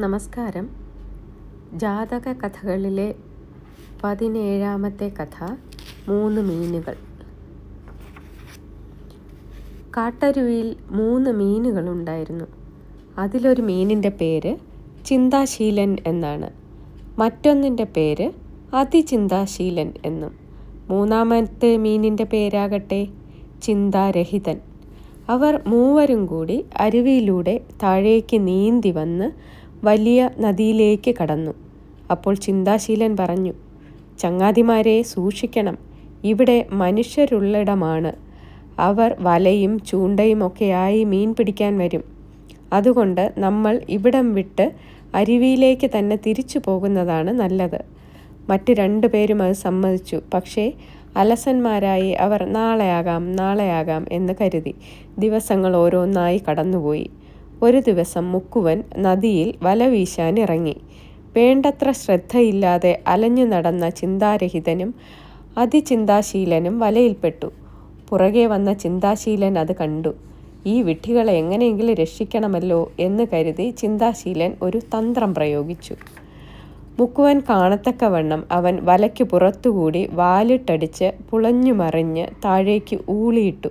നമസ്കാരം. ജാതക കഥകളിലെ പതിനേഴാമത്തെ കഥ മൂന്ന് മീനുകൾ. കാട്ടരുവിയിൽ മൂന്ന് മീനുകളുണ്ടായിരുന്നു അതിലൊരു മീനിന്റെ പേര് ചിന്താശീലൻ എന്നാണ്. മറ്റൊന്നിന്റെ പേര് അതിചിന്താശീലൻ എന്നും. മൂന്നാമത്തെ മീനിന്റെ പേരാകട്ടെ ചിന്താരഹിതൻ. അവർ മൂവരും കൂടി അരുവിയിലൂടെ താഴേക്ക് നീന്തി വന്ന് വലിയ നദിയിലേക്ക് കടന്നു. അപ്പോൾ ചിന്താശീലൻ പറഞ്ഞു ചങ്ങാതിമാരെ സൂക്ഷിക്കണം. ഇവിടെ മനുഷ്യരുള്ളിടമാണ്. അവർ വലയും ചൂണ്ടയും ഒക്കെയായി മീൻ പിടിക്കാൻ വരും. അതുകൊണ്ട് നമ്മൾ ഇവിടം വിട്ട് അരുവിയിലേക്ക് തന്നെ തിരിച്ചു പോകുന്നതാണ് നല്ലത്. മറ്റ് രണ്ടു പേരും അത് സമ്മതിച്ചു. പക്ഷേ അലസന്മാരായി അവർ നാളെയാകാം നാളെയാകാം എന്ന് കരുതി ദിവസങ്ങൾ ഓരോന്നായി കടന്നുപോയി. ഒരു ദിവസം മുക്കുവൻ നദിയിൽ വല വീശാൻ ഇറങ്ങി. വേണ്ടത്ര ശ്രദ്ധയില്ലാതെ അലഞ്ഞു നടന്ന ചിന്താരഹിതനും അതിചിന്താശീലനും വലയിൽപ്പെട്ടു. പുറകെ വന്ന ചിന്താശീലൻ അത് കണ്ടു. ഈ വിട്ടികളെ എങ്ങനെയെങ്കിലും രക്ഷിക്കണമല്ലോ എന്ന് കരുതി ചിന്താശീലൻ ഒരു തന്ത്രം പ്രയോഗിച്ചു. മുക്കുവൻ കാണത്തക്കവണ്ണം അവൻ വലയ്ക്ക് പുറത്തുകൂടി വാലിട്ടടിച്ച് പുളഞ്ഞു മറിഞ്ഞ് താഴേക്ക് ഊളിയിട്ടു.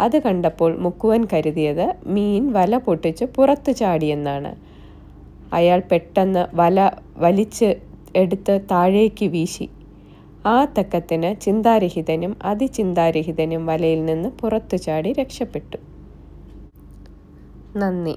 അത് കണ്ടപ്പോൾ മുക്കുവൻ കരുതിയത് മീൻ വല പൊട്ടിച്ച് പുറത്തു ചാടിയെന്നാണ്. അയാൾ പെട്ടെന്ന് വല വലിച്ച് എടുത്ത് താഴേക്ക് വീശി. ആ തക്കത്തിന് ചിന്താരഹിതനും അതിചിന്താരഹിതനും വലയിൽ നിന്ന് പുറത്തു ചാടി രക്ഷപ്പെട്ടു. നന്ദി.